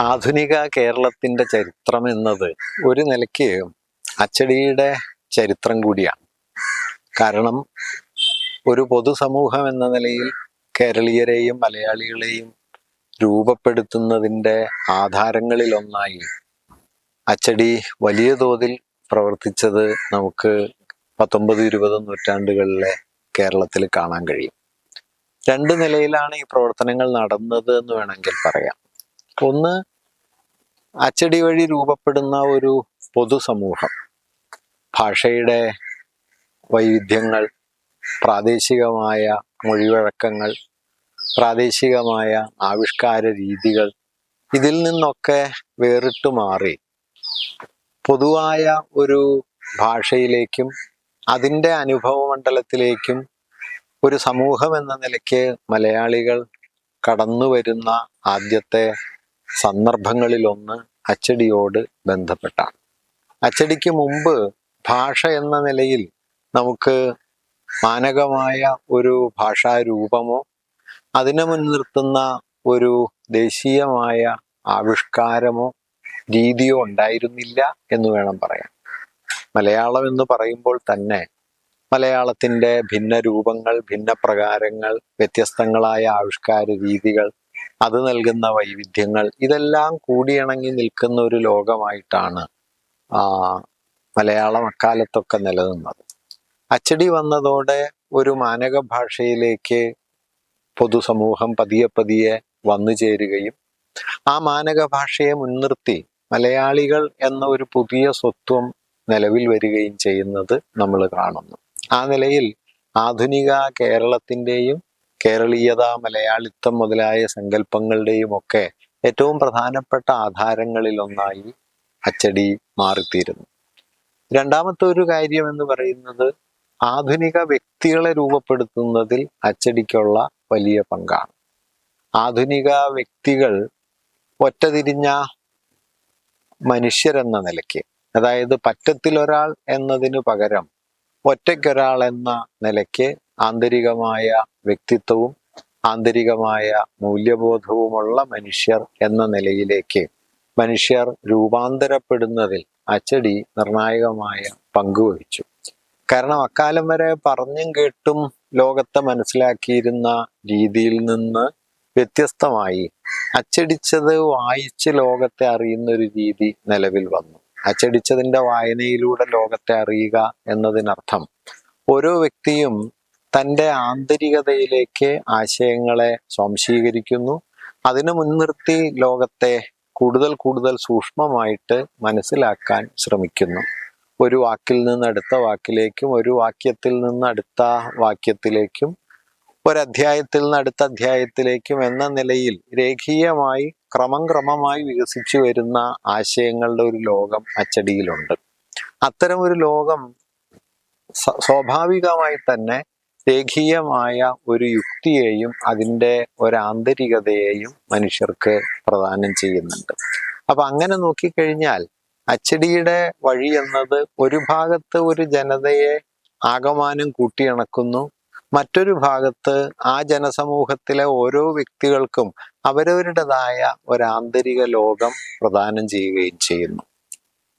ആധുനിക കേരളത്തിന്റെ ചരിത്രം എന്നത് ഒരു നിലയ്ക്ക് അച്ചടിയുടെ ചരിത്രം കൂടിയാണ്. കാരണം ഒരു പൊതുസമൂഹം എന്ന നിലയിൽ കേരളീയരെയും മലയാളികളെയും രൂപപ്പെടുത്തുന്നതിന്റെ ആധാരങ്ങളിലൊന്നായി അച്ചടി വലിയ തോതിൽ പ്രവർത്തിച്ചത് നമുക്ക് പത്തൊമ്പത് ഇരുപത് നൂറ്റാണ്ടുകളിലെ കേരളത്തിൽ കാണാൻ കഴിയും. രണ്ട് നിലയിലാണ് ഈ പ്രവർത്തനങ്ങൾ നടന്നത് എന്ന് വേണമെങ്കിൽ പറയാം. ഒന്ന് അച്ചടി വഴി രൂപപ്പെടുന്ന ഒരു പൊതുസമൂഹം. ഭാഷയുടെ വൈവിധ്യങ്ങൾ പ്രാദേശികമായ മൊഴിവഴക്കങ്ങൾ പ്രാദേശികമായ ആവിഷ്കാര രീതികൾ ഇതിൽ നിന്നൊക്കെ വേറിട്ടു മാറി. പൊതുവായ ഒരു ഭാഷയിലേക്കും അതിന്റെ അനുഭവ മണ്ഡലത്തിലേക്കും ഒരു സമൂഹം എന്ന നിലയ്ക്ക് മലയാളികൾ കടന്നു വരുന്ന ആദ്യത്തെ സന്ദർഭങ്ങളിലൊന്ന് അച്ചടിയോട് ബന്ധപ്പെട്ടാണ്. അച്ചടിക്ക് മുമ്പ് ഭാഷ എന്ന നിലയിൽ നമുക്ക് മാനകമായ ഒരു ഭാഷാരൂപമോ അതിനെ മുൻനിർത്തുന്ന ഒരു ദേശീയമായ ആവിഷ്കാരമോ രീതിയോ ഉണ്ടായിരുന്നില്ല എന്ന് വേണം പറയാൻ. മലയാളം എന്ന് പറയുമ്പോൾ തന്നെ മലയാളത്തിന്റെ ഭിന്ന രൂപങ്ങൾ ഭിന്ന പ്രകാരങ്ങൾ വ്യത്യസ്തങ്ങളായ ആവിഷ്കാര രീതികൾ അത് നൽകുന്ന വൈവിധ്യങ്ങൾ. ഇതെല്ലാം കൂടിയിണങ്ങി നിൽക്കുന്ന ഒരു ലോകമായിട്ടാണ് മലയാളം അക്കാലത്തൊക്കെ നിലനിന്നത്. അച്ചടി വന്നതോടെ ഒരു മാനക ഭാഷയിലേക്ക് പൊതുസമൂഹം പതിയെ പതിയെ വന്നു ചേരുകയും ആ മാനക ഭാഷയെ മുൻനിർത്തി മലയാളികൾ എന്ന ഒരു പുതിയ സ്വത്വം നിലവിൽ വരികയും ചെയ്യുന്നത് നമ്മൾ കാണുന്നു. ആ നിലയിൽ ആധുനിക കേരളത്തിന്റെയും കേരളീയത മലയാളിത്തം മുതലായ സങ്കല്പങ്ങളുടെയും ഒക്കെ ഏറ്റവും പ്രധാനപ്പെട്ട ആധാരങ്ങളിൽ ഒന്നായി അച്ചടി മാറിത്തീരുന്നു. രണ്ടാമത്തെ ഒരു കാര്യം എന്ന് പറയുന്നത് ആധുനിക വ്യക്തികളെ രൂപപ്പെടുത്തുന്നതിൽ അച്ചടിക്കുള്ള വലിയ പങ്കാണ്. ആധുനിക വ്യക്തികൾ ഒറ്റതിരിഞ്ഞ മനുഷ്യരെന്ന നിലയ്ക്ക് അതായത് പറ്റത്തിലൊരാൾ എന്നതിനു പകരം ഒറ്റയ്ക്കൊരാൾ എന്ന നിലയ്ക്ക് ആന്തരികമായ വ്യക്തിത്വവും ആന്തരികമായ മൂല്യബോധവുമുള്ള മനുഷ്യർ എന്ന നിലയിലേക്ക് മനുഷ്യർ രൂപാന്തരപ്പെടുന്നതിൽ അച്ചടി നിർണായകമായ പങ്കുവഹിച്ചു കാരണം അക്കാലം വരെ പറഞ്ഞും കേട്ടും ലോകത്തെ മനസ്സിലാക്കിയിരുന്ന രീതിയിൽ നിന്ന് വ്യത്യസ്തമായി അച്ചടിച്ചത് വായിച്ച് ലോകത്തെ അറിയുന്ന ഒരു രീതി നിലവിൽ വന്നു. അച്ചടിച്ചതിന്റെ വായനയിലൂടെ ലോകത്തെ അറിയുക എന്നതിനർത്ഥം ഓരോ വ്യക്തിയും തന്റെ ആന്തരികതയിലേക്ക് ആശയങ്ങളെ സ്വാംശീകരിക്കുന്നു. അതിനു മുൻനിർത്തി ലോകത്തെ കൂടുതൽ കൂടുതൽ സൂക്ഷ്മമായിട്ട് മനസ്സിലാക്കാൻ ശ്രമിക്കുന്നു. ഒരു വാക്കിൽ നിന്ന് അടുത്ത വാക്കിലേക്കും ഒരു വാക്യത്തിൽ നിന്ന് അടുത്ത വാക്യത്തിലേക്കും ഒരധ്യായത്തിൽ നിന്ന് അടുത്ത അധ്യായത്തിലേക്കും എന്ന നിലയിൽ രേഖീയമായി ക്രമം ക്രമമായി വികസിച്ചു വരുന്ന ആശയങ്ങളുടെ ഒരു ലോകം അച്ചടിയിലുണ്ട്. അത്തരം ഒരു ലോകം സ്വാഭാവികമായി തന്നെ രേഖീയമായ ഒരു യുക്തിയെയും അതിന്റെ ഒരാന്തരികതയെയും മനുഷ്യർക്ക് പ്രദാനം ചെയ്യുന്നുണ്ട്. അപ്പൊ അങ്ങനെ നോക്കിക്കഴിഞ്ഞാൽ അച്ചടിയുടെ വഴി എന്നത് ഒരു ഭാഗത്ത് ഒരു ജനതയെ ആകമാനം കൂട്ടിയിണക്കുന്നു മറ്റൊരു ഭാഗത്ത് ആ ജനസമൂഹത്തിലെ ഓരോ വ്യക്തികൾക്കും അവരവരുടേതായ ഒരാന്തരിക ലോകം പ്രദാനം ചെയ്യുകയും ചെയ്യുന്നു.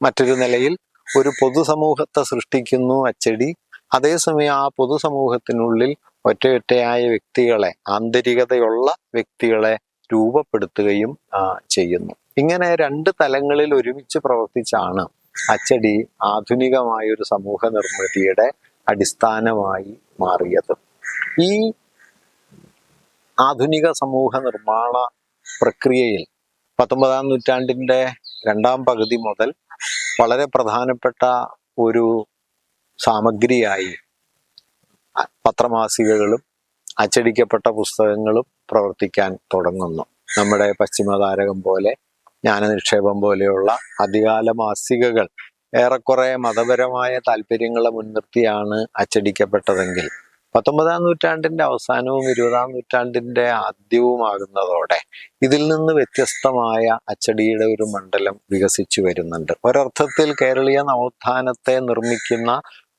മറ്റൊരു നിലയിൽ ഒരു പൊതുസമൂഹത്തെ സൃഷ്ടിക്കുന്നു അച്ചടി അതേസമയം ആ പൊതുസമൂഹത്തിനുള്ളിൽ ഒറ്റയൊറ്റയായ വ്യക്തികളെ ആന്തരികതയുള്ള വ്യക്തികളെ രൂപപ്പെടുത്തുകയും ചെയ്യുന്നു. ഇങ്ങനെ രണ്ട് തലങ്ങളിൽ ഒരുമിച്ച് പ്രവർത്തിച്ചാണ് അച്ചടി ആധുനികമായ ഒരു സമൂഹ നിർമ്മിതിയുടെ അടിസ്ഥാനമായി മാറിയത്. ഈ ആധുനിക സമൂഹ നിർമ്മാണ പ്രക്രിയയിൽ പത്തൊമ്പതാം നൂറ്റാണ്ടിന്റെ രണ്ടാം പകുതി മുതൽ വളരെ പ്രധാനപ്പെട്ട ഒരു സാമഗ്രിയായി. പത്രമാസികകളും അച്ചടിക്കപ്പെട്ട പുസ്തകങ്ങളും പ്രവർത്തിക്കാൻ തുടങ്ങുന്നു. നമ്മുടെ പശ്ചിമതാരകം പോലെ ജ്ഞാനനിക്ഷേപം പോലെയുള്ള അധികാല മാസികകൾ ഏറെക്കുറെ മതപരമായ താല്പര്യങ്ങളെ മുൻനിർത്തിയാണ് അച്ചടിക്കപ്പെട്ടതെങ്കിൽ പത്തൊമ്പതാം നൂറ്റാണ്ടിന്റെ അവസാനവും ഇരുപതാം നൂറ്റാണ്ടിന്റെ ആദ്യവുമാകുന്നതോടെ ഇതിൽ നിന്ന് വ്യത്യസ്തമായ അച്ചടിയുടെ ഒരു മണ്ഡലം വികസിച്ചു വരുന്നുണ്ട്. ഒരർത്ഥത്തിൽ കേരളീയ നവോത്ഥാനത്തെ നിർമ്മിക്കുന്ന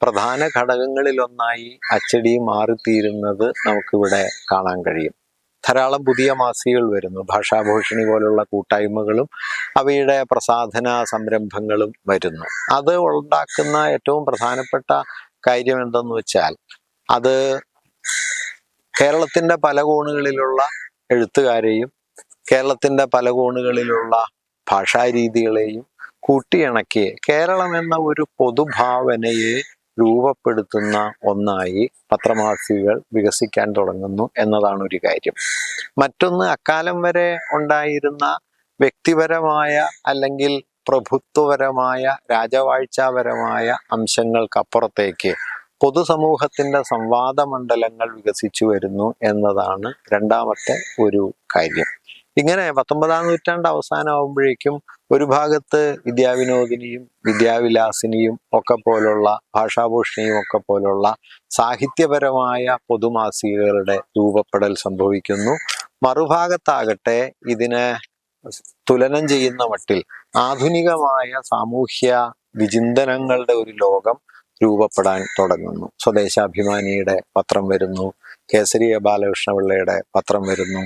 പ്രധാന ഘടകങ്ങളിലൊന്നായി അച്ചടി മാറിത്തീരുന്നത് നമുക്കിവിടെ കാണാൻ കഴിയും. ധാരാളം പുതിയ മാസികകൾ വരുന്നു. ഭാഷാഭൂഷണി പോലുള്ള കൂട്ടായ്മകളും അവയുടെ പ്രസാധന സംരംഭങ്ങളും വരുന്നു. അത് ഉണ്ടാക്കുന്ന ഏറ്റവും പ്രധാനപ്പെട്ട കാര്യം എന്തെന്ന് വെച്ചാൽ അത് കേരളത്തിന്റെ പല കോണുകളിലുള്ള എഴുത്തുകാരെയും കേരളത്തിന്റെ പല കോണുകളിലുള്ള ഭാഷാരീതികളെയും കൂട്ടിയിണക്കി കേരളം എന്ന ഒരു പൊതുഭാവനയെ രൂപപ്പെടുത്തുന്ന ഒന്നായി പത്രമാസികകൾ വികസിക്കാൻ തുടങ്ങുന്നു എന്നതാണ് ഒരു കാര്യം. മറ്റൊന്ന് അക്കാലം വരെ ഉണ്ടായിരുന്ന വ്യക്തിപരമായ അല്ലെങ്കിൽ പ്രഭുത്വപരമായ രാജവാഴ്ചാപരമായ അംശങ്ങൾക്കപ്പുറത്തേക്ക് പൊതുസമൂഹത്തിന്റെ സംവാദ മണ്ഡലങ്ങൾ വികസിച്ചു വരുന്നു എന്നതാണ് രണ്ടാമത്തെ ഒരു കാര്യം. ഇങ്ങനെ പത്തൊമ്പതാം നൂറ്റാണ്ട് അവസാനമാകുമ്പോഴേക്കും ഒരു ഭാഗത്ത് വിദ്യാവിനോദിനിയും വിദ്യാവിലാസിനിയും ഒക്കെ പോലുള്ള ഭാഷാഭൂഷണിയും ഒക്കെ പോലുള്ള സാഹിത്യപരമായ പൊതുമാസികകളുടെ രൂപപ്പെടൽ സംഭവിക്കുന്നു. മറുഭാഗത്താകട്ടെ ഇതിനെ തുലനം ചെയ്യുന്ന മട്ടിൽ ആധുനികമായ സാമൂഹ്യ വിചിന്തനങ്ങളുടെ ഒരു ലോകം രൂപപ്പെടാൻ തുടങ്ങുന്നു. സ്വദേശാഭിമാനിയുടെ പത്രം വരുന്നു കേസരിയ ബാലകൃഷ്ണപിള്ളയുടെ പത്രം വരുന്നു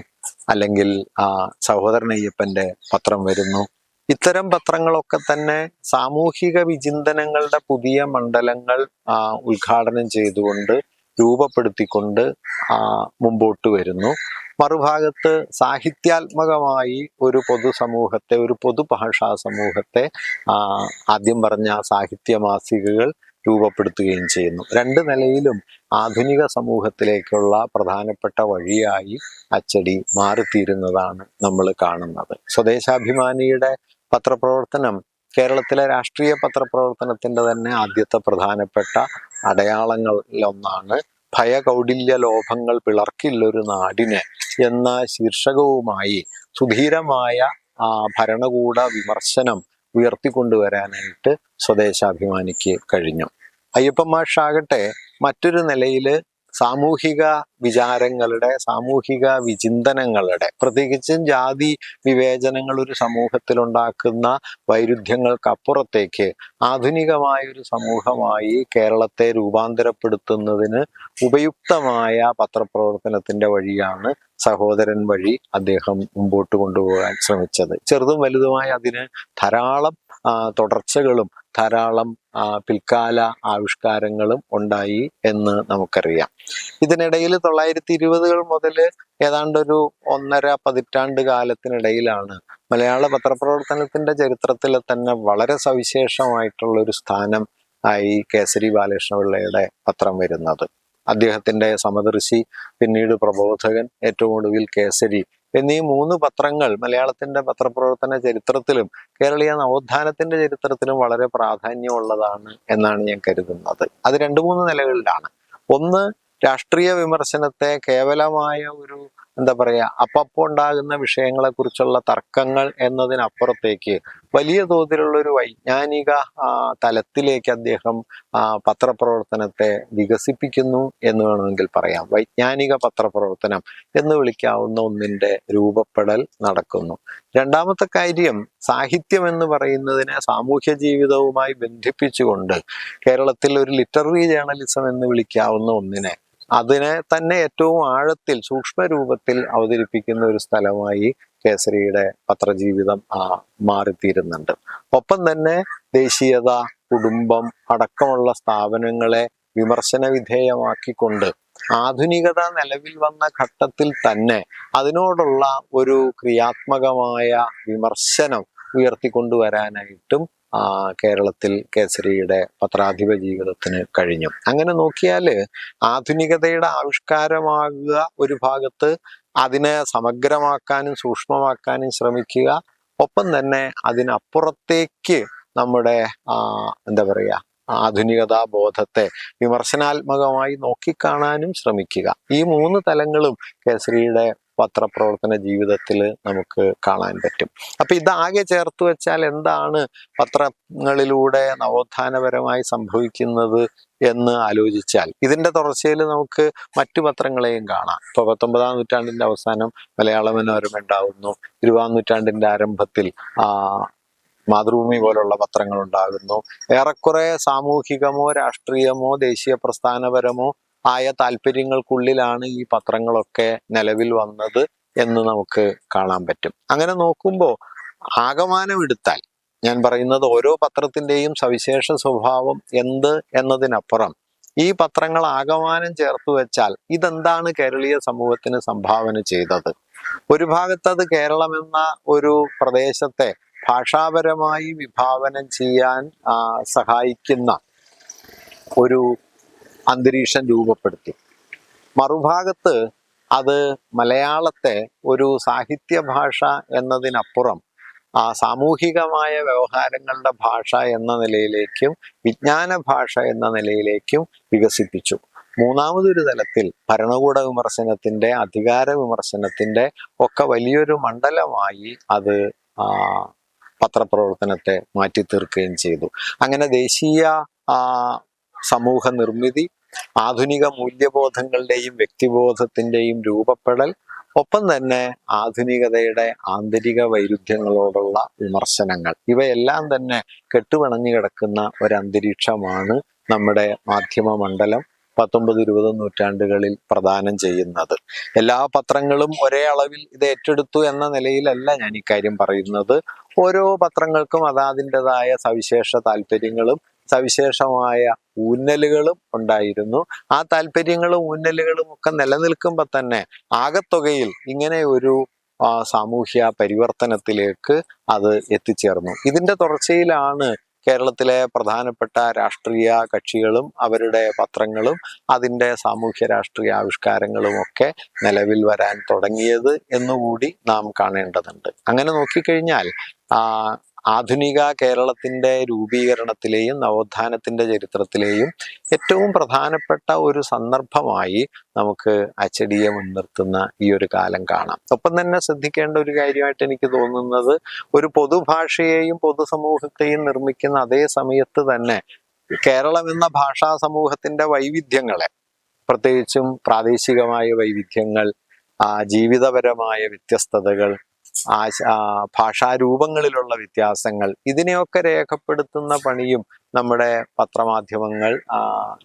അല്ലെങ്കിൽ ആ സഹോദരൻ അയ്യപ്പന്റെ പത്രം വരുന്നു. ഇത്തരം പത്രങ്ങളൊക്കെ തന്നെ സാമൂഹിക വിചിന്തനങ്ങളുടെ പുതിയ മണ്ഡലങ്ങൾ ഉദ്ഘാടനം ചെയ്തുകൊണ്ട് രൂപപ്പെടുത്തിക്കൊണ്ട് മുമ്പോട്ട് വരുന്നു. മറുഭാഗത്ത് സാഹിത്യാത്മകമായി ഒരു പൊതുസമൂഹത്തെ ഒരു പൊതുഭാഷാ സമൂഹത്തെ ആദ്യം പറഞ്ഞ സാഹിത്യ മാസികകൾ രൂപപ്പെടുത്തുകയും ചെയ്യുന്നു. രണ്ട് നിലയിലും ആധുനിക സമൂഹത്തിലേക്കുള്ള പ്രധാനപ്പെട്ട വഴിയായി അച്ചടി മാറിത്തീരുന്നതാണ് നമ്മൾ കാണുന്നത്. സ്വദേശാഭിമാനിയുടെ പത്രപ്രവർത്തനം. കേരളത്തിലെ രാഷ്ട്രീയ പത്രപ്രവർത്തനത്തിന്റെ തന്നെ ആദ്യത്തെ പ്രധാനപ്പെട്ട അടയാളങ്ങളിലൊന്നാണ് ഭയകൗടില്യ ലോഭങ്ങൾ പിളർക്കില്ലൊരു നാടിന് എന്ന ശീർഷകവുമായി സുധീരമായ ആ ഭരണകൂട വിമർശനം ഉയർത്തിക്കൊണ്ടുവരാനായിട്ട് സ്വദേശാഭിമാനിക്ക് കഴിഞ്ഞു. അയ്യപ്പൻ മാഷാകട്ടെ മറ്റൊരു നിലയിൽ സാമൂഹിക വിചാരങ്ങളുടെ സാമൂഹിക വിചിന്തനങ്ങളുടെ പ്രത്യേകിച്ചും ജാതി വിവേചനങ്ങൾ ഒരു സമൂഹത്തിലുണ്ടാക്കുന്ന വൈരുദ്ധ്യങ്ങൾക്കപ്പുറത്തേക്ക് ആധുനികമായ ഒരു സമൂഹമായി കേരളത്തെ രൂപാന്തരപ്പെടുത്തുന്നതിന് ഉപയുക്തമായ പത്രപ്രവർത്തനത്തിന്റെ വഴിയാണ് സഹോദരൻ വഴി അദ്ദേഹം മുമ്പോട്ട് കൊണ്ടുപോകാൻ ശ്രമിച്ചത്. ചെറുതും വലുതുമായ അതിന് ധാരാളം തുടർച്ചകളും ധാരാളം പിൽക്കാല ആവിഷ്കാരങ്ങളും ഉണ്ടായി എന്ന് നമുക്കറിയാം. ഇതിനിടയിൽ തൊള്ളായിരത്തി ഇരുപതുകൾ മുതൽ ഏതാണ്ടൊരു ഒന്നര പതിറ്റാണ്ട് കാലത്തിനിടയിലാണ് മലയാള പത്രപ്രവർത്തനത്തിന്റെ ചരിത്രത്തിൽ തന്നെ വളരെ സവിശേഷമായിട്ടുള്ള ഒരു സ്ഥാനം ആയി കേസരി ബാലകൃഷ്ണപിള്ളയുടെ പത്രം വരുന്നത്. അദ്ദേഹത്തിന്റെ സമദർശി പിന്നീട് പ്രബോധകൻ ഏറ്റവും ഒടുവിൽ കേസരി എന്നീ മൂന്ന് പത്രങ്ങൾ മലയാളത്തിന്റെ പത്രപ്രവർത്തന ചരിത്രത്തിലും കേരളീയ നവോത്ഥാനത്തിന്റെ ചരിത്രത്തിലും വളരെ പ്രാധാന്യമുള്ളതാണ് എന്നാണ് ഞാൻ കരുതുന്നത്. അത് രണ്ടു മൂന്ന് നിലകളിലാണ്. ഒന്ന് രാഷ്ട്രീയ വിമർശനത്തെ കേവലമായ ഒരു എന്താ പറയുക അപ്പപ്പോ ഉണ്ടാകുന്ന വിഷയങ്ങളെ കുറിച്ചുള്ള തർക്കങ്ങൾ എന്നതിനപ്പുറത്തേക്ക് വലിയ തോതിലുള്ള ഒരു വൈജ്ഞാനിക തലത്തിലേക്ക് അദ്ദേഹം പത്രപ്രവർത്തനത്തെ വികസിപ്പിക്കുന്നു എന്ന് വേണമെങ്കിൽ പറയാം. വൈജ്ഞാനിക പത്രപ്രവർത്തനം എന്ന് വിളിക്കാവുന്ന ഒന്നിന്റെ രൂപപ്പെടൽ നടക്കുന്നു. രണ്ടാമത്തെ കാര്യം സാഹിത്യം എന്ന് പറയുന്നതിനെ സാമൂഹ്യ ജീവിതവുമായി ബന്ധിപ്പിച്ചുകൊണ്ട് കേരളത്തിൽ ഒരു ലിറ്റററി ജേർണലിസം എന്ന് വിളിക്കാവുന്ന ഒന്നിനെ അതിനെ തന്നെ ഏറ്റവും ആഴത്തിൽ സൂക്ഷ്മ രൂപത്തിൽ അവതരിപ്പിക്കുന്ന ഒരു സ്ഥലമായി കേസരിയുടെ പത്രജീവിതം മാറിത്തീരുന്നുണ്ട്. ഒപ്പം തന്നെ ദേശീയത കുടുംബം അടക്കമുള്ള സ്ഥാപനങ്ങളെ വിമർശന വിധേയമാക്കിക്കൊണ്ട് ആധുനികത നിലവിൽ വന്ന ഘട്ടത്തിൽ തന്നെ അതിനോടുള്ള ഒരു ക്രിയാത്മകമായ വിമർശനം ഉയർത്തിക്കൊണ്ടുവരാനായിട്ടും കേരളത്തിൽ കേസരിയുടെ പത്രാധിപ ജീവിതത്തിന് കഴിഞ്ഞു. അങ്ങനെ നോക്കിയാൽ ആധുനികതയുടെ ആവിഷ്കാരമാകുക ഒരു ഭാഗത്ത് അതിനെ സമഗ്രമാക്കാനും സൂക്ഷ്മമാക്കാനും ശ്രമിക്കുക. ഒപ്പം തന്നെ അതിനപ്പുറത്തേക്ക് നമ്മുടെ എന്താ പറയുക ആധുനികതാ ബോധത്തെ വിമർശനാത്മകമായി നോക്കിക്കാണാനും ശ്രമിക്കുക. ഈ മൂന്ന് തലങ്ങളും കേസരിയുടെ പത്രപ്രവർത്തന ജീവിതത്തിൽ നമുക്ക് കാണാൻ പറ്റും. അപ്പൊ ഇതാകെ ചേർത്ത് വെച്ചാൽ എന്താണ് പത്രങ്ങളിലൂടെ നവോത്ഥാനപരമായി സംഭവിക്കുന്നത് എന്ന് ആലോചിച്ചാൽ ഇതിന്റെ തുടർച്ചയിൽ നമുക്ക് മറ്റു പത്രങ്ങളെയും കാണാം. ഇപ്പൊ പത്തൊമ്പതാം നൂറ്റാണ്ടിന്റെ അവസാനം മലയാള മനോരമ ഉണ്ടാകുന്നു. ഇരുപതാം നൂറ്റാണ്ടിന്റെ ആരംഭത്തിൽ ആ മാതൃഭൂമി പോലുള്ള പത്രങ്ങൾ ഉണ്ടാകുന്നു. ഏറെക്കുറെ സാമൂഹികമോ രാഷ്ട്രീയമോ ദേശീയ പ്രസ്ഥാനപരമോ ആയ താല്പര്യങ്ങൾക്കുള്ളിലാണ് ഈ പത്രങ്ങളൊക്കെ നിലവിൽ വന്നത് എന്ന് നമുക്ക് കാണാൻ പറ്റും. അങ്ങനെ നോക്കുമ്പോൾ ആകമാനം എടുത്താൽ ഞാൻ പറയുന്നത് ഓരോ പത്രത്തിന്റെയും സവിശേഷ സ്വഭാവം എന്ത് എന്നതിനപ്പുറം ഈ പത്രങ്ങൾ ആകമാനം ചേർത്ത് വെച്ചാൽ ഇതെന്താണ് കേരളീയ സമൂഹത്തിന് സംഭാവന ചെയ്തത്? ഒരു ഭാഗത്തത് കേരളം എന്ന ഒരു പ്രദേശത്തെ ഭാഷാപരമായി വിഭാവനം ചെയ്യാൻ സഹായിക്കുന്ന ഒരു അന്തരീക്ഷം രൂപപ്പെടുത്തി. മറുഭാഗത്ത് അത് മലയാളത്തെ ഒരു സാഹിത്യ ഭാഷ എന്നതിനപ്പുറം ആ സാമൂഹികമായ വ്യവഹാരങ്ങളുടെ ഭാഷ എന്ന നിലയിലേക്കും വിജ്ഞാന ഭാഷ എന്ന നിലയിലേക്കും വികസിപ്പിച്ചു. മൂന്നാമതൊരു തലത്തിൽ ഭരണകൂട വിമർശനത്തിന്റെ അധികാര വിമർശനത്തിന്റെ ഒക്കെ വലിയൊരു മണ്ഡലമായി അത് പത്രപ്രവർത്തനത്തെ മാറ്റി തീർക്കുകയും ചെയ്തു. അങ്ങനെ ദേശീയ സമൂഹ നിർമ്മിതി ആധുനിക മൂല്യബോധങ്ങളുടെയും വ്യക്തിബോധത്തിന്റെയും രൂപപ്പെടൽ ഒപ്പം തന്നെ ആധുനികതയുടെ ആന്തരിക വൈരുദ്ധ്യങ്ങളോടുള്ള വിമർശനങ്ങൾ. ഇവയെല്ലാം തന്നെ കെട്ടുപിണഞ്ഞു കിടക്കുന്ന ഒരു അന്തരീക്ഷമാണ് നമ്മുടെ മാധ്യമ മണ്ഡലം പത്തൊമ്പത് ഇരുപത് നൂറ്റാണ്ടുകളിൽ പ്രദാനം ചെയ്യുന്നത്. എല്ലാ പത്രങ്ങളും ഒരേ അളവിൽ ഇത് ഏറ്റെടുത്തു എന്ന നിലയിലല്ല ഞാൻ ഇക്കാര്യം പറയുന്നത്. ഓരോ പത്രങ്ങൾക്കും അതാതിന്റെതായ സവിശേഷ താല്പര്യങ്ങളും സവിശേഷമായ ഊന്നലുകളും ഉണ്ടായിരുന്നു. ആ താല്പര്യങ്ങളും ഊന്നലുകളും ഒക്കെ നിലനിൽക്കുമ്പോൾ തന്നെ ആകത്തുകയിൽ ഇങ്ങനെ ഒരു സാമൂഹ്യ പരിവർത്തനത്തിലേക്ക് അത് എത്തിച്ചേർന്നു. ഇതിന്റെ തുടർച്ചയിലാണ് കേരളത്തിലെ പ്രധാനപ്പെട്ട രാഷ്ട്രീയ കക്ഷികളും അവരുടെ പത്രങ്ങളും അതിന്റെ സാമൂഹ്യ രാഷ്ട്രീയ ആവിഷ്കാരങ്ങളും ഒക്കെ നിലവിൽ വരാൻ തുടങ്ങിയത് എന്നുകൂടി നാം കാണേണ്ടതുണ്ട്. അങ്ങനെ നോക്കിക്കഴിഞ്ഞാൽ ആധുനിക കേരളത്തിന്റെ രൂപീകരണത്തിലെയും നവോത്ഥാനത്തിന്റെ ചരിത്രത്തിലെയും ഏറ്റവും പ്രധാനപ്പെട്ട ഒരു സന്ദർഭമായി നമുക്ക് അച്ചടിയെ മുൻനിർത്തുന്ന ഈ ഒരു കാലം കാണാം. ഒപ്പം തന്നെ ശ്രദ്ധിക്കേണ്ട ഒരു കാര്യമായിട്ട് എനിക്ക് തോന്നുന്നത് ഒരു പൊതുഭാഷയെയും പൊതുസമൂഹത്തെയും നിർമ്മിക്കുന്ന അതേ സമയത്ത് തന്നെ കേരളം എന്ന ഭാഷാ സമൂഹത്തിന്റെ വൈവിധ്യങ്ങളെ പ്രത്യേകിച്ചും പ്രാദേശികമായ വൈവിധ്യങ്ങൾ ജീവിതപരമായ വ്യത്യസ്തതകൾ ഭാഷാരൂപങ്ങളിലുള്ള വ്യത്യാസങ്ങൾ ഇതിനെയൊക്കെ രേഖപ്പെടുത്തുന്ന പണിയും നമ്മുടെ പത്രമാധ്യമങ്ങൾ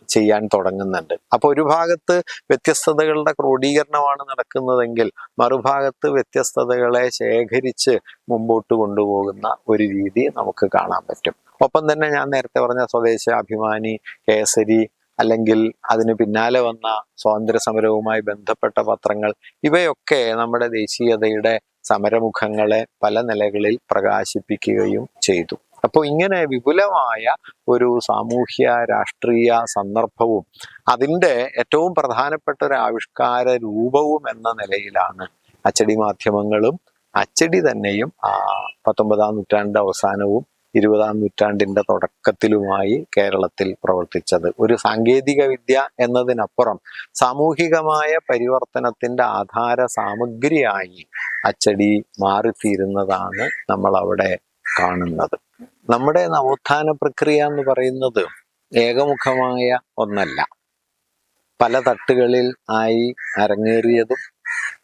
ചെയ്യാൻ തുടങ്ങുന്നുണ്ട്. അപ്പൊ ഒരു ഭാഗത്ത് വ്യത്യസ്തതകളുടെ ക്രോഡീകരണമാണ് നടക്കുന്നതെങ്കിൽ മറുഭാഗത്ത് വ്യത്യസ്തതകളെ ശേഖരിച്ച് മുമ്പോട്ട് കൊണ്ടുപോകുന്ന ഒരു രീതി നമുക്ക് കാണാൻ പറ്റും. ഒപ്പം തന്നെ ഞാൻ നേരത്തെ പറഞ്ഞ സ്വദേശാഭിമാനി കേസരി അല്ലെങ്കിൽ അതിന് പിന്നാലെ വന്ന സ്വാതന്ത്ര്യ സമരവുമായി ബന്ധപ്പെട്ട പത്രങ്ങൾ ഇവയൊക്കെ നമ്മുടെ ദേശീയതയുടെ സമരമുഖങ്ങളെ പല നിലകളിൽ പ്രകാശിപ്പിക്കുകയും ചെയ്തു. അപ്പോൾ ഇങ്ങനെ വിപുലമായ ഒരു സാമൂഹ്യ രാഷ്ട്രീയ സന്ദർഭവും അതിന്റെ ഏറ്റവും പ്രധാനപ്പെട്ട ഒരു ആവിഷ്കാര രൂപവും എന്ന നിലയിലാണ് അച്ചടി മാധ്യമങ്ങളും അച്ചടി തന്നെയും ആ പത്തൊമ്പതാം നൂറ്റാണ്ട് അവസാനവും ഇരുപതാം നൂറ്റാണ്ടിന്റെ തുടക്കത്തിലുമായി കേരളത്തിൽ പ്രവർത്തിച്ചത്. ഒരു സാങ്കേതിക വിദ്യ എന്നതിനപ്പുറം സാമൂഹികമായ പരിവർത്തനത്തിന്റെ ആധാര സാമഗ്രിയായി അച്ചടി മാറിത്തീരുന്നതാണ് നമ്മൾ അവിടെ കാണുന്നത്. നമ്മുടെ നവോത്ഥാന പ്രക്രിയ എന്ന് പറയുന്നത് ഏകമുഖമായ ഒന്നല്ല. പല തട്ടുകളിൽ ആയി അരങ്ങേറിയതും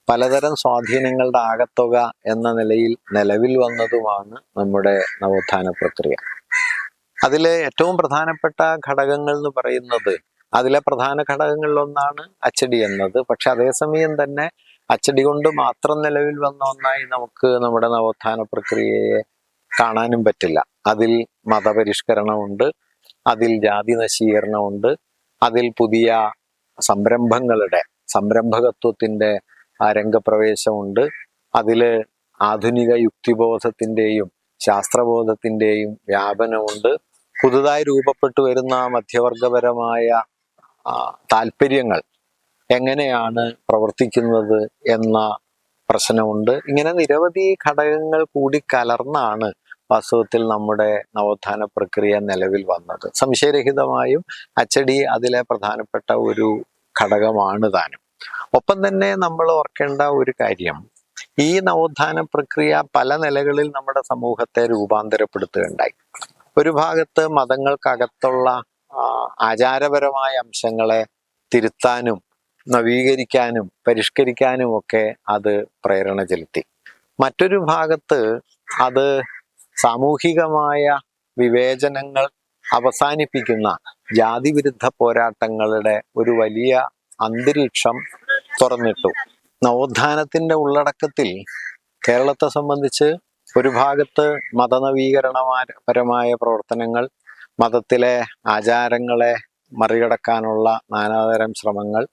പലതരം സ്വാധീനങ്ങളുടെ ആകത്തുക എന്ന നിലയിൽ നിലവിൽ വന്നതുമാണ് നമ്മുടെ നവോത്ഥാന പ്രക്രിയ. അതിലെ ഏറ്റവും പ്രധാനപ്പെട്ട ഘടകങ്ങൾ എന്ന് പറയുന്നത് അതിലെ പ്രധാന ഘടകങ്ങളിലൊന്നാണ് അച്ചടി എന്നത്. പക്ഷെ അതേസമയം തന്നെ അച്ചടി കൊണ്ട് മാത്രം നിലവിൽ വന്ന ഒന്നായി നമുക്ക് നമ്മുടെ നവോത്ഥാന പ്രക്രിയയെ കാണാനും പറ്റില്ല. അതിൽ മതപരിഷ്കരണമുണ്ട് അതിൽ ജാതി നശീകരണമുണ്ട് അതിൽ പുതിയ സംരംഭങ്ങളുടെ സംരംഭകത്വത്തിന്റെ ആ രംഗപ്രവേശമുണ്ട്. അതിൽ ആധുനിക യുക്തിബോധത്തിന്റെയും ശാസ്ത്രബോധത്തിന്റെയും വ്യാപനമുണ്ട്. പുതുതായി രൂപപ്പെട്ടു വരുന്ന മധ്യവർഗപരമായ താല്പര്യങ്ങൾ എങ്ങനെയാണ് പ്രവർത്തിക്കുന്നത് എന്ന പ്രശ്നമുണ്ട്. ഇങ്ങനെ നിരവധി ഘടകങ്ങൾ കൂടി കലർന്നാണ് വാസ്തവത്തിൽ നമ്മുടെ നവോത്ഥാന പ്രക്രിയ നിലവിൽ വന്നത്. സംശയരഹിതമായും അച്ചടി അതിലെ പ്രധാനപ്പെട്ട ഒരു ഘടകമാണ് താനും. ഒപ്പം തന്നെ നമ്മൾ ഓർക്കേണ്ട ഒരു കാര്യം. ഈ നവോത്ഥാന പ്രക്രിയ പല നിലകളിൽ നമ്മുടെ സമൂഹത്തെ രൂപാന്തരപ്പെടുത്തുകയുണ്ടായി. ഒരു ഭാഗത്ത് മതങ്ങൾക്കകത്തുള്ള ആചാരപരമായ അംശങ്ങളെ തിരുത്താനും നവീകരിക്കാനും പരിഷ്കരിക്കാനും ഒക്കെ അത് പ്രേരണ ചെലുത്തി. മറ്റൊരു ഭാഗത്ത് അത് സാമൂഹികമായ വിവേചനങ്ങൾ അവസാനിപ്പിക്കുന്ന ജാതിവിരുദ്ധ പോരാട്ടങ്ങളുടെ ഒരു വലിയ അന്തരീക്ഷം തുറന്നിട്ടു. നവോത്ഥാനത്തിന്റെ ഉള്ളടക്കത്തിൽ കേരളത്തെ സംബന്ധിച്ച് ഒരു ഭാഗത്ത് മതനവീകരണപരമായ പ്രവർത്തനങ്ങൾ മതത്തിലെ ആചാരങ്ങളെ മറികടക്കാനുള്ള നാനാതരം ശ്രമങ്ങൾ.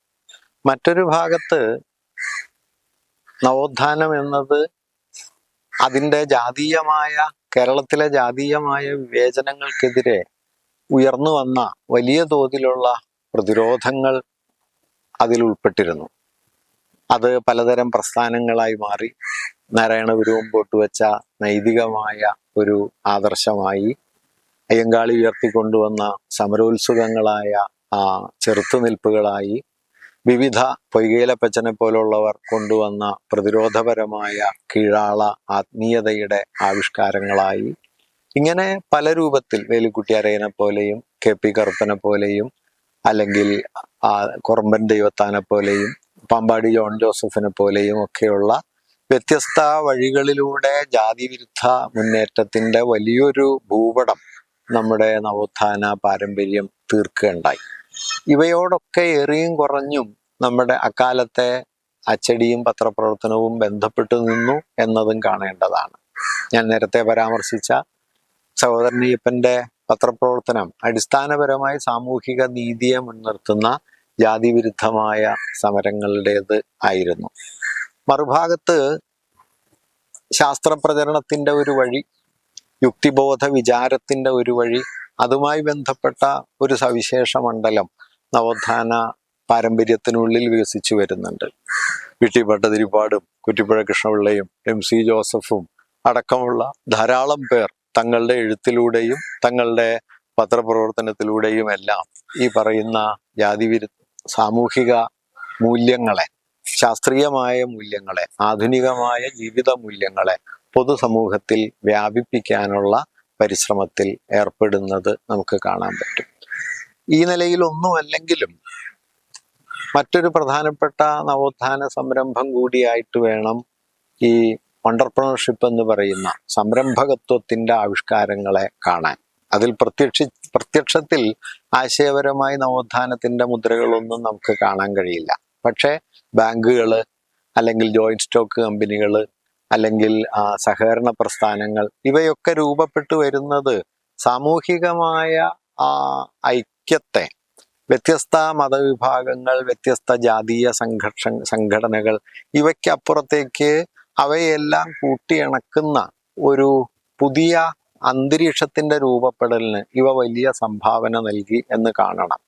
മറ്റൊരു ഭാഗത്ത് നവോത്ഥാനം എന്നത് അതിന്റെ ജാതീയമായ കേരളത്തിലെ ജാതീയമായ വിവേചനങ്ങൾക്കെതിരെ ഉയർന്നു വന്ന വലിയ തോതിലുള്ള പ്രതിരോധങ്ങൾ അതിൽ ഉൾപ്പെട്ടിരുന്നു അത് പലതരം പ്രസ്ഥാനങ്ങളായി മാറി. നാരായണ ഗുരുവും വെച്ച നൈതികമായ ഒരു ആദർശമായി അയ്യങ്കാളി ഉയർത്തിക്കൊണ്ടുവന്ന സമരോത്സുകങ്ങളായ ആ ചെറുത്തുനിൽപ്പുകളായി വിവിധ പൊയ്കയിലപ്പച്ചനെ പോലുള്ളവർ കൊണ്ടുവന്ന പ്രതിരോധപരമായ കീഴാള ആത്മീയതയുടെ ആവിഷ്കാരങ്ങളായി. ഇങ്ങനെ പല രൂപത്തിൽ വേലുക്കുട്ടിയരയനെ പോലെയും കെ പി കറുപ്പനെ പോലെയും അല്ലെങ്കിൽ ആ കൊറമ്പൻ ദൈവത്താനെ പോലെയും പാമ്പാടി ജോൺ ജോസഫിനെ പോലെയും ഒക്കെയുള്ള വ്യത്യസ്ത വഴികളിലൂടെ ജാതി വിരുദ്ധ മുന്നേറ്റത്തിന്റെ വലിയൊരു ഭൂപടം നമ്മുടെ നവോത്ഥാന പാരമ്പര്യം തീർക്കുകയുണ്ടായി. ഇവയോടൊക്കെ എറിയും കുറഞ്ഞും നമ്മുടെ അക്കാലത്തെ അച്ചടിയും പത്രപ്രവർത്തനവും ബന്ധപ്പെട്ടു നിന്നു എന്നതും കാണേണ്ടതാണ്. ഞാൻ നേരത്തെ പരാമർശിച്ച സഹോദരനയ്യപ്പന്റെ പത്രപ്രവർത്തനം അടിസ്ഥാനപരമായി സാമൂഹിക നീതിയെ മുൻനിർത്തുന്ന ജാതി വിരുദ്ധമായ സമരങ്ങളുടേത് ആയിരുന്നു. മറുഭാഗത്ത് ശാസ്ത്രപ്രചരണത്തിന്റെ ഒരു വഴി യുക്തിബോധ വിചാരത്തിന്റെ ഒരു വഴി അതുമായി ബന്ധപ്പെട്ട ഒരു സവിശേഷ മണ്ഡലം നവോത്ഥാന പാരമ്പര്യത്തിനുള്ളിൽ വികസിച്ചു വരുന്നുണ്ട്. വി. ഭട്ടതിരിപ്പാടും കുറ്റിപ്പുഴ കൃഷ്ണപിള്ളയും എം. സി. ജോസഫും അടക്കമുള്ള ധാരാളം പേർ തങ്ങളുടെ എഴുത്തിലൂടെയും തങ്ങളുടെ പത്രപ്രവർത്തനത്തിലൂടെയും എല്ലാം ഈ പറയുന്ന ജാതി വിരു സാമൂഹിക മൂല്യങ്ങളെ ശാസ്ത്രീയമായ മൂല്യങ്ങളെ ആധുനികമായ ജീവിത മൂല്യങ്ങളെ പൊതുസമൂഹത്തിൽ വ്യാപിപ്പിക്കാനുള്ള പരിശ്രമത്തിൽ ഏർപ്പെടുന്നത് നമുക്ക് കാണാൻ പറ്റും. ഈ നിലയിൽ ഒന്നുമല്ലെങ്കിലും മറ്റൊരു പ്രധാനപ്പെട്ട നവോത്ഥാന സംരംഭം കൂടിയായിട്ട് വേണം ഈ ഓണ്ടർപ്രണർഷിപ്പ് എന്ന് പറയുന്ന സംരംഭകത്വത്തിന്റെ ആവിഷ്കാരങ്ങളെ കാണാൻ. അതിൽ പ്രത്യക്ഷ പ്രത്യക്ഷത്തിൽ ആശയപരമായി നവോത്ഥാനത്തിന്റെ മുദ്രകളൊന്നും നമുക്ക് കാണാൻ കഴിയില്ല. പക്ഷേ ബാങ്കുകൾ അല്ലെങ്കിൽ ജോയിന്റ് സ്റ്റോക്ക് കമ്പനികൾ അല്ലെങ്കിൽ സഹകരണ പ്രസ്ഥാനങ്ങൾ ഇവയൊക്കെ രൂപപ്പെട്ടു വരുന്നത് സാമൂഹികമായ ഐക്യത്തെ വ്യത്യസ്ത മതവിഭാഗങ്ങൾ വ്യത്യസ്ത ജാതീയ സംഘർഷ സംഘടനകൾ ഇവയ്ക്കപ്പുറത്തേക്ക് അവയെല്ലാം കൂട്ടിയിണക്കുന്ന ഒരു പുതിയ അന്തരീക്ഷത്തിന്റെ രൂപപ്പെടലിന് ഇവ വലിയ സംഭാവന നൽകി എന്ന് കാണണം.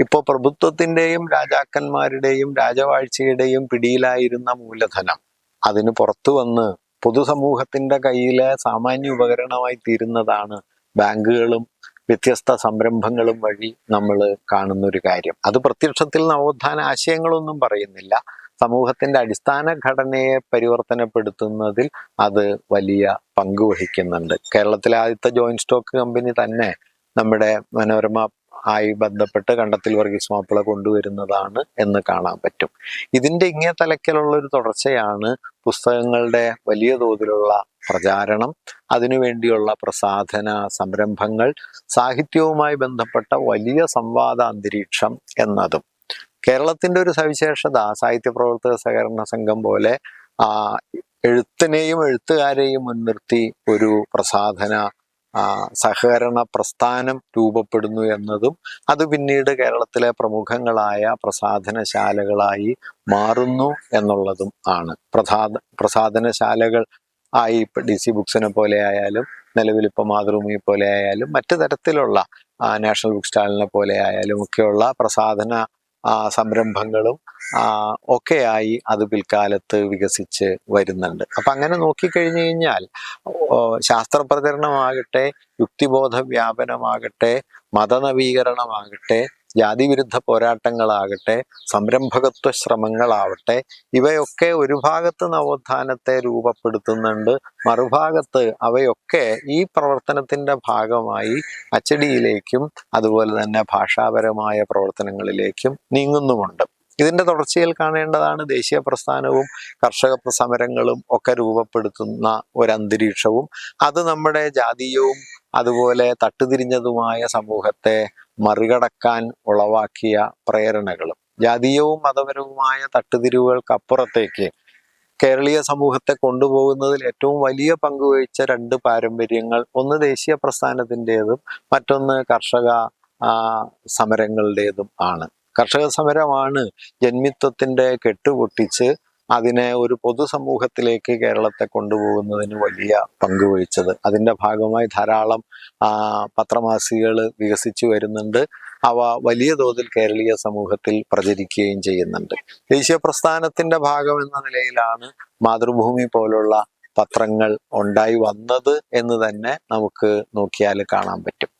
ഇപ്പോൾ പ്രഭുത്വത്തിന്റെയും രാജാക്കന്മാരുടെയും രാജവാഴ്ചയുടെയും പിടിയിലായിരുന്ന മൂലധനം അതിന് പുറത്തു വന്ന് പൊതുസമൂഹത്തിന്റെ കയ്യിലെ സാമാന്യ ഉപകരണമായി തീരുന്നതാണ് ബാങ്കുകളും വ്യത്യസ്ത സംരംഭങ്ങളും വഴി നമ്മൾ കാണുന്ന ഒരു കാര്യം. അത് പ്രത്യക്ഷത്തിൽ നവോത്ഥാന ആശയങ്ങളൊന്നും പറയുന്നില്ല. സമൂഹത്തിന്റെ അടിസ്ഥാന ഘടനയെ പരിവർത്തനപ്പെടുത്തുന്നതിൽ അത് വലിയ പങ്ക് വഹിക്കുന്നുണ്ട്. കേരളത്തിലെ ആദ്യത്തെ ജോയിന്റ് സ്റ്റോക്ക് കമ്പനി തന്നെ നമ്മുടെ മനോരമ ആയി ബന്ധപ്പെട്ട് കണ്ടത്തിൽ വർഗീസ് മാപ്പിള കൊണ്ടുവരുന്നതാണ് എന്ന് കാണാൻ പറ്റും. ഇതിന്റെ ഇങ്ങേ തലക്കലുള്ള ഒരു തുടർച്ചയാണ് പുസ്തകങ്ങളുടെ വലിയ തോതിലുള്ള പ്രചാരണം അതിനുവേണ്ടിയുള്ള പ്രസാധന സംരംഭങ്ങൾ സാഹിത്യവുമായി ബന്ധപ്പെട്ട വലിയ സംവാദ അന്തരീക്ഷം എന്നതും. കേരളത്തിന്റെ ഒരു സവിശേഷത സാഹിത്യ പ്രവർത്തക സഹകരണ സംഘം പോലെ ആ എഴുത്തിനെയും എഴുത്തുകാരെയും മുൻനിർത്തി ഒരു പ്രസാധന സഹകരണ പ്രസ്ഥാനം രൂപപ്പെടുന്നു എന്നതും അത് പിന്നീട് കേരളത്തിലെ പ്രമുഖങ്ങളായ പ്രസാധനശാലകളായി മാറുന്നു എന്നുള്ളതും ആണ്. പ്രസാദ പ്രസാധനശാലകൾ ആയി ഇപ്പൊ ഡി സി ബുക്സിനെ പോലെ ആയാലും നിലവിൽ ഇപ്പൊ മാതൃഭൂമി പോലെ ആയാലും മറ്റു തരത്തിലുള്ള നാഷണൽ ബുക്ക് സ്റ്റാളിനെ പോലെ ആയാലും ഒക്കെയുള്ള പ്രസാധന സംരംഭങ്ങളും ഒക്കെയായി അത് പിൽക്കാലത്ത് വികസിച്ച് വരുന്നുണ്ട്. അപ്പം അങ്ങനെ നോക്കിക്കഴിഞ്ഞു കഴിഞ്ഞാൽ ശാസ്ത്രപ്രചരണമാകട്ടെ യുക്തിബോധ വ്യാപനമാകട്ടെ മതനവീകരണമാകട്ടെ ജാതിവിരുദ്ധ പോരാട്ടങ്ങളാകട്ടെ സംരംഭകത്വ ശ്രമങ്ങളാവട്ടെ ഇവയൊക്കെ ഒരു ഭാഗത്ത് നവോത്ഥാനത്തെ രൂപപ്പെടുത്തുന്നുണ്ട്. മറുഭാഗത്ത് അവയൊക്കെ ഈ പ്രവർത്തനത്തിന്റെ ഭാഗമായി അച്ചടിയിലേക്കും അതുപോലെ തന്നെ ഭാഷാപരമായ പ്രവർത്തനങ്ങളിലേക്കും നീങ്ങുന്നുമുണ്ട്. ഇതിന്റെ തുടർച്ചയിൽ കാണേണ്ടതാണ് ദേശീയ പ്രസ്ഥാനവും കർഷക സമരങ്ങളും ഒക്കെ രൂപപ്പെടുത്തുന്ന ഒരു അന്തരീക്ഷവും അത് നമ്മുടെ ജാതീയവും അതുപോലെ തട്ടുതിരിഞ്ഞതുമായ സമൂഹത്തെ മറികടക്കാൻ ഉളവാക്കിയ പ്രേരണകളും ജാതീയവും മതപരവുമായ തട്ടുതിരിവുകൾക്കപ്പുറത്തേക്ക് കേരളീയ സമൂഹത്തെ കൊണ്ടുപോകുന്നതിൽ ഏറ്റവും വലിയ പങ്ക് വഹിച്ച രണ്ട് പാരമ്പര്യങ്ങൾ ഒന്ന് ദേശീയ പ്രസ്ഥാനത്തിന്റെതും മറ്റൊന്ന് കർഷക സമരങ്ങളുടേതും ആണ്. കർഷക സമരമാണ് ജന്മിത്വത്തിന്റെ കെട്ടുപൊട്ടിച്ച് അതിനെ ഒരു പൊതുസമൂഹത്തിലേക്ക് കേരളത്തെ കൊണ്ടുപോകുന്നതിന് വലിയ പങ്ക് വഹിച്ചത്. അതിന്റെ ഭാഗമായി ധാരാളം പത്രമാസികകൾ വികസിച്ചു വരുന്നുണ്ട്. അവ വലിയ തോതിൽ കേരളീയ സമൂഹത്തിൽ പ്രചരിക്കുകയും ചെയ്യുന്നുണ്ട്. ദേശീയ പ്രസ്ഥാനത്തിന്റെ ഭാഗം എന്ന നിലയിലാണ് മാതൃഭൂമി പോലുള്ള പത്രങ്ങൾ ഉണ്ടായി വന്നത് എന്ന് തന്നെ നമുക്ക് നോക്കിയാൽ കാണാൻ പറ്റും.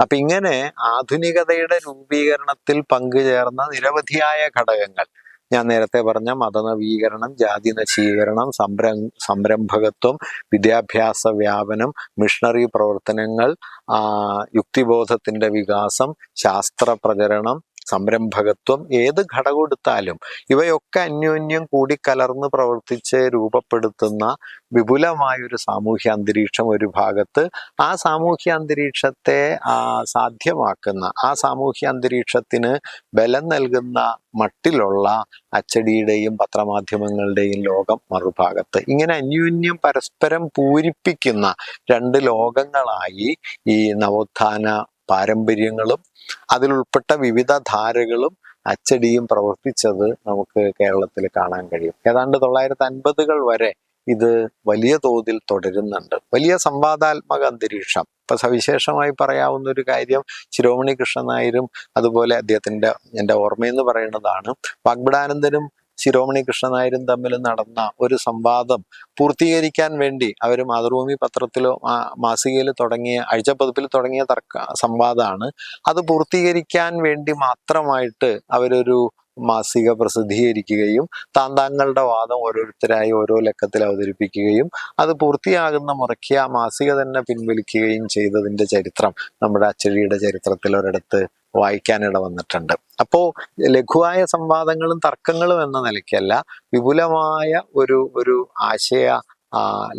അപ്പൊ ഇങ്ങനെ ആധുനികതയുടെ രൂപീകരണത്തിൽ പങ്കുചേർന്ന നിരവധിയായ ഘടകങ്ങൾ ഞാൻ നേരത്തെ പറഞ്ഞ മതനവീകരണം ജാതി നശീകരണം സംരം സംരംഭകത്വം വിദ്യാഭ്യാസ വ്യാപനം മിഷണറി പ്രവർത്തനങ്ങൾ യുക്തിബോധത്തിന്റെ വികാസം ശാസ്ത്ര പ്രചരണം സംരംഭകത്വം ഏത് ഘടകമെടുത്താലും ഇവയൊക്കെ അന്യോന്യം കൂടി കലർന്ന് പ്രവർത്തിച്ച് രൂപപ്പെടുത്തുന്ന വിപുലമായൊരു സാമൂഹ്യ അന്തരീക്ഷം ഒരു ഭാഗത്ത് ആ സാമൂഹ്യ അന്തരീക്ഷത്തെ സാധ്യമാക്കുന്ന ആ സാമൂഹ്യ അന്തരീക്ഷത്തിന് ബലം നൽകുന്ന മട്ടിലുള്ള അച്ചടിയുടെയും പത്രമാധ്യമങ്ങളുടെയും ലോകം മറുഭാഗത്ത്. ഇങ്ങനെ അന്യോന്യം പരസ്പരം പൂരിപ്പിക്കുന്ന രണ്ട് ലോകങ്ങളായി ഈ നവോത്ഥാന പാരമ്പര്യങ്ങളും അതിലുൾപ്പെട്ട വിവിധ ധാരകളും അച്ചടിയും പ്രവർത്തിച്ചത് നമുക്ക് കേരളത്തിൽ കാണാൻ കഴിയും. ഏതാണ്ട് തൊള്ളായിരത്തി അൻപതുകൾ വരെ ഇത് വലിയ തോതിൽ തുടരുന്നുണ്ട്. വലിയ സംവാദാത്മക അന്തരീക്ഷം. ഇപ്പൊ സവിശേഷമായി പറയാവുന്ന ഒരു കാര്യം ശിരോമണി കൃഷ്ണനായരും അതുപോലെ അദ്ദേഹത്തിന്റെ എന്റെ ഓർമ്മയെന്ന് പറയുന്നതാണ് വാഗ്ബിടാനന്ദനും ശിരോമണി കൃഷ്ണനായരും തമ്മിൽ നടന്ന ഒരു സംവാദം പൂർത്തീകരിക്കാൻ വേണ്ടി അവർ മാതൃഭൂമി പത്രത്തിലോ മാസികയിൽ തുടങ്ങിയ ആഴ്ചപ്പതിപ്പിൽ തുടങ്ങിയ തർക്ക സംവാദമാണ്. അത് പൂർത്തീകരിക്കാൻ വേണ്ടി മാത്രമായിട്ട് അവരൊരു മാസിക പ്രസിദ്ധീകരിക്കുകയും താന്താങ്ങളുടെ വാദം ഓരോരുത്തരായി ഓരോ ലക്കത്തിൽ അവതരിപ്പിക്കുകയും അത് പൂർത്തിയാകുന്ന മുറയ്ക്ക് ആ മാസിക തന്നെ പിൻവലിക്കുകയും ചെയ്തതിന്റെ ചരിത്രം നമ്മുടെ അച്ചടിയുടെ ചരിത്രത്തിൽ ഒരിടത്ത് വായിക്കാനിട വന്നിട്ടുണ്ട്. അപ്പോൾ ലഘുവായ സംവാദങ്ങളും തർക്കങ്ങളും എന്ന നിലയ്ക്കല്ല വിപുലമായ ഒരു ഒരു ആശയ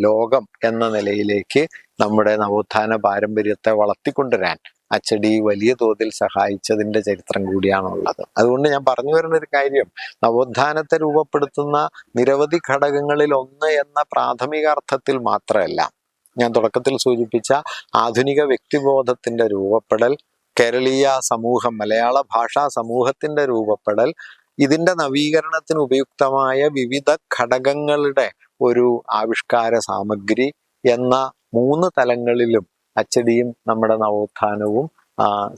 ലോകം എന്ന നിലയിലേക്ക് നമ്മുടെ നവോത്ഥാന പാരമ്പര്യത്തെ വളർത്തിക്കൊണ്ടുവരാൻ അച്ചടി വലിയ തോതിൽ സഹായിച്ചതിന്റെ ചരിത്രം കൂടിയാണുള്ളത്. അതുകൊണ്ട് ഞാൻ പറഞ്ഞു വരുന്ന ഒരു കാര്യം നവോത്ഥാനത്തെ രൂപപ്പെടുത്തുന്ന നിരവധി ഘടകങ്ങളിൽ ഒന്ന് എന്ന പ്രാഥമിക അർത്ഥത്തിൽ മാത്രമല്ല ഞാൻ തുടക്കത്തിൽ സൂചിപ്പിച്ച ആധുനിക വ്യക്തിബോധത്തിന്റെ രൂപപ്പെടൽ കേരളീയ സമൂഹം മലയാള ഭാഷാ സമൂഹത്തിന്റെ രൂപപ്പെടൽ ഇതിന്റെ നവീകരണത്തിന് ഉപയുക്തമായ വിവിധ ഘടകങ്ങളുടെ ഒരു ആവിഷ്കാര സാമഗ്രി എന്ന മൂന്ന് തലങ്ങളിലും അച്ചടിയും നമ്മുടെ നവോത്ഥാനവും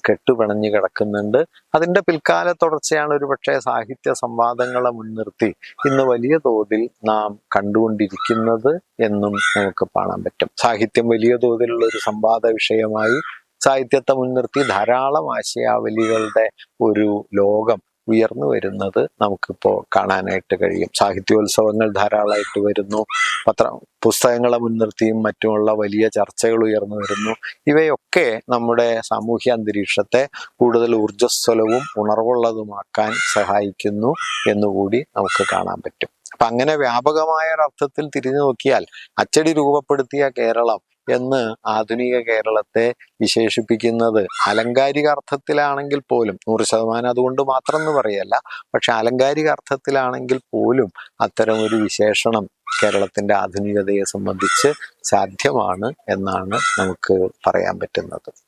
കെട്ടുപിണഞ്ഞു കിടക്കുന്നുണ്ട്. അതിന്റെ പിൽക്കാല തുടർച്ചയാണ് ഒരു പക്ഷേ സാഹിത്യ സംവാദങ്ങളെ മുൻനിർത്തി ഇന്ന് വലിയ തോതിൽ നാം കണ്ടുകൊണ്ടിരിക്കുന്നത് എന്നും നമുക്ക് കാണാൻ പറ്റും. സാഹിത്യം വലിയ തോതിലുള്ള ഒരു സംവാദ വിഷയമായി സാഹിത്യത്തെ മുൻനിർത്തി ധാരാളം ആശയാവലികളുടെ ഒരു ലോകം ഉയർന്നു വരുന്നത് നമുക്കിപ്പോൾ കാണാനായിട്ട് കഴിയും. സാഹിത്യോത്സവങ്ങൾ ധാരാളമായിട്ട് വരുന്നു. പത്ര പുസ്തകങ്ങളെ മുൻനിർത്തിയും മറ്റുമുള്ള വലിയ ചർച്ചകൾ ഉയർന്നു വരുന്നു. ഇവയൊക്കെ നമ്മുടെ സാമൂഹ്യ അന്തരീക്ഷത്തെ കൂടുതൽ ഊർജസ്വലവും ഉണർവുള്ളതുമാക്കാൻ സഹായിക്കുന്നു എന്നുകൂടി നമുക്ക് കാണാൻ പറ്റും. അപ്പൊ അങ്ങനെ വ്യാപകമായ ഒരർത്ഥത്തിൽ തിരിഞ്ഞു നോക്കിയാൽ അച്ചടി രൂപപ്പെടുത്തിയ കേരളം എന്ന് ആധുനിക കേരളത്തെ വിശേഷിപ്പിക്കുന്നത്. അലങ്കാരിക അർത്ഥത്തിലാണെങ്കിൽ പോലും നൂറ് ശതമാനം അതുകൊണ്ട് മാത്രം എന്ന് പറയല്ല. പക്ഷെ അലങ്കാരിക അർത്ഥത്തിലാണെങ്കിൽ പോലും അത്തരം ഒരു വിശേഷണം കേരളത്തിന്റെ ആധുനികതയെ സംബന്ധിച്ച് സാധ്യമാണ് എന്നാണ് നമുക്ക് പറയാൻ പറ്റുന്നത്.